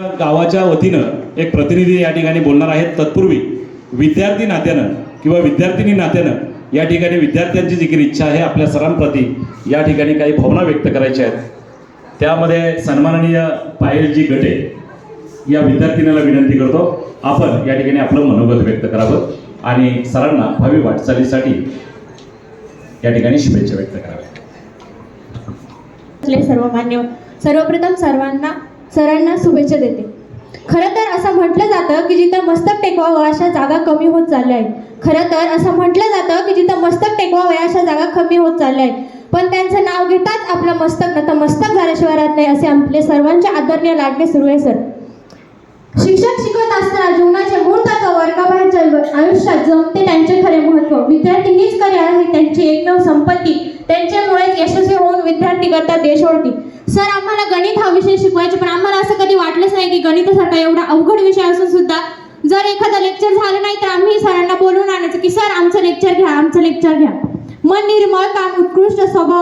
गावाच्या वतीनं एक प्रतिनिधी या ठिकाणी बोलणार आहेत. तत्पूर्वी विद्यार्थी नात्यानं किंवा विद्यार्थिनी नात्यानं या ठिकाणी विद्यार्थ्यांची जी काही इच्छा आहे आपल्या सरांप्रती या ठिकाणी काही भावना व्यक्त करायच्या आहेत. त्यामध्ये सन्माननीय पायलजी गटे या विद्यार्थिनीला विनंती करतो आपण या ठिकाणी आपलं मनोगत व्यक्त करावं आणि सरांना भावी वाटचालीसाठी या ठिकाणी शुभेच्छा व्यक्त कराव्या. सर्वप्रथम सर्वांना सरांना शुभेच्छा देते. खरं तर असं म्हटलं जातं की जिथं मस्तक टेकवावं अशा जागा कमी होत चालल्या आहेत. खरं तर असं म्हटलं जातं की जिथं मस्तक टेकवावं अशा जागा कमी होत चालल्या आहेत. पण त्यांचं नाव घेताच आपलं मस्तक नतमस्तक झाल्याशिवाय राहत नाही असे आपले सर्वांचे आदरणीय लाडके सुरू आहे सर. शिक्षक शिकवत असताना जीवनाचे मूळ तत्व वर्गाबाहेरच्या आयुष्यात जमते त्यांचे खरे महत्त्व. विद्यार्थी हीच खरे आहे त्यांची एकमेव संपत्ती त्यांच्यामुळेच यशस्वी होऊन विद्यार्थी करतात देशवरती सर आम्हाला गणित हा विषय शिकवायचे पण आम्हाला की गणितासारखा एवढा अवघड विषय असून सुद्धा जर एखादं लेक्चर झालं नाही तर आम्ही सरांना बोलवून आणायचं की सर आमचं लेक्चर घ्या आमचं लेक्चर घ्या. मन निर्मळ काम उत्कृष्ट स्वभाव